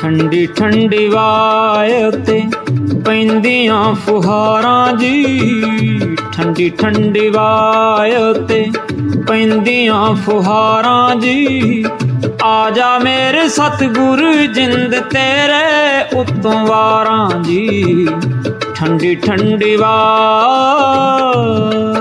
ਠੰਡੀ ਠੰਡੀ ਵਾਏ ਤੇ ਪੈਂਦੀਆਂ ਫੁਹਾਰਾਂ ਜੀ। ਠੰਡੀ ਠੰਡੀ ਵਾਏ ਤੇ ਪੈਂਦੀਆਂ ਫੁਹਾਰਾਂ ਜੀ। ਆ ਜਾ ਮੇਰੇ ਸਤਿਗੁਰ ਜਿੰਦ ਤੇਰੇ ਉਤੋਂ ਵਾਰਾਂ ਜੀ। ਠੰਡੀ ਠੰਡੀ ਵਾਰ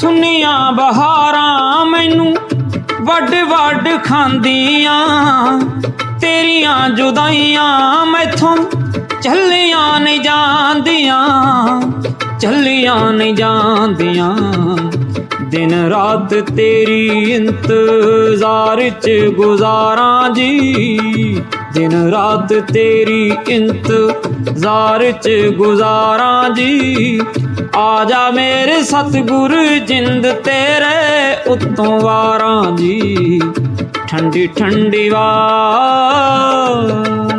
ਸੁਨੀਆਂ ਬਹਾਰਾਂ ਮੈਨੂੰ ਵੱਡ ਵੱਡ ਖਾਂਦੀਆਂ। ਤੇਰੀਆਂ ਜੁਦਾਈਆਂ ਮੈਥੋਂ ਚੱਲੀਆਂ ਨਹੀਂ ਜਾਂਦੀਆਂ ਚੱਲੀਆਂ ਨਹੀਂ ਜਾਂਦੀਆਂ। ਦਿਨ ਰਾਤ ਤੇਰੀ ਇੰਤਜ਼ਾਰ ਚ ਗੁਜ਼ਾਰਾਂ ਜੀ। ਦਿਨ ਰਾਤ ਤੇਰੀ ਇੰਤਜ਼ਾਰ ਚ ਗੁਜ਼ਾਰਾਂ ਜੀ। ਆ ਜਾ ਮੇਰੇ ਸਤਿਗੁਰ ਜਿੰਦ ਤੇਰੇ ਉਤੋਂ ਵਾਰਾਂ ਜੀ। ਠੰਡੀ ਠੰਡੀ ਵਾਰ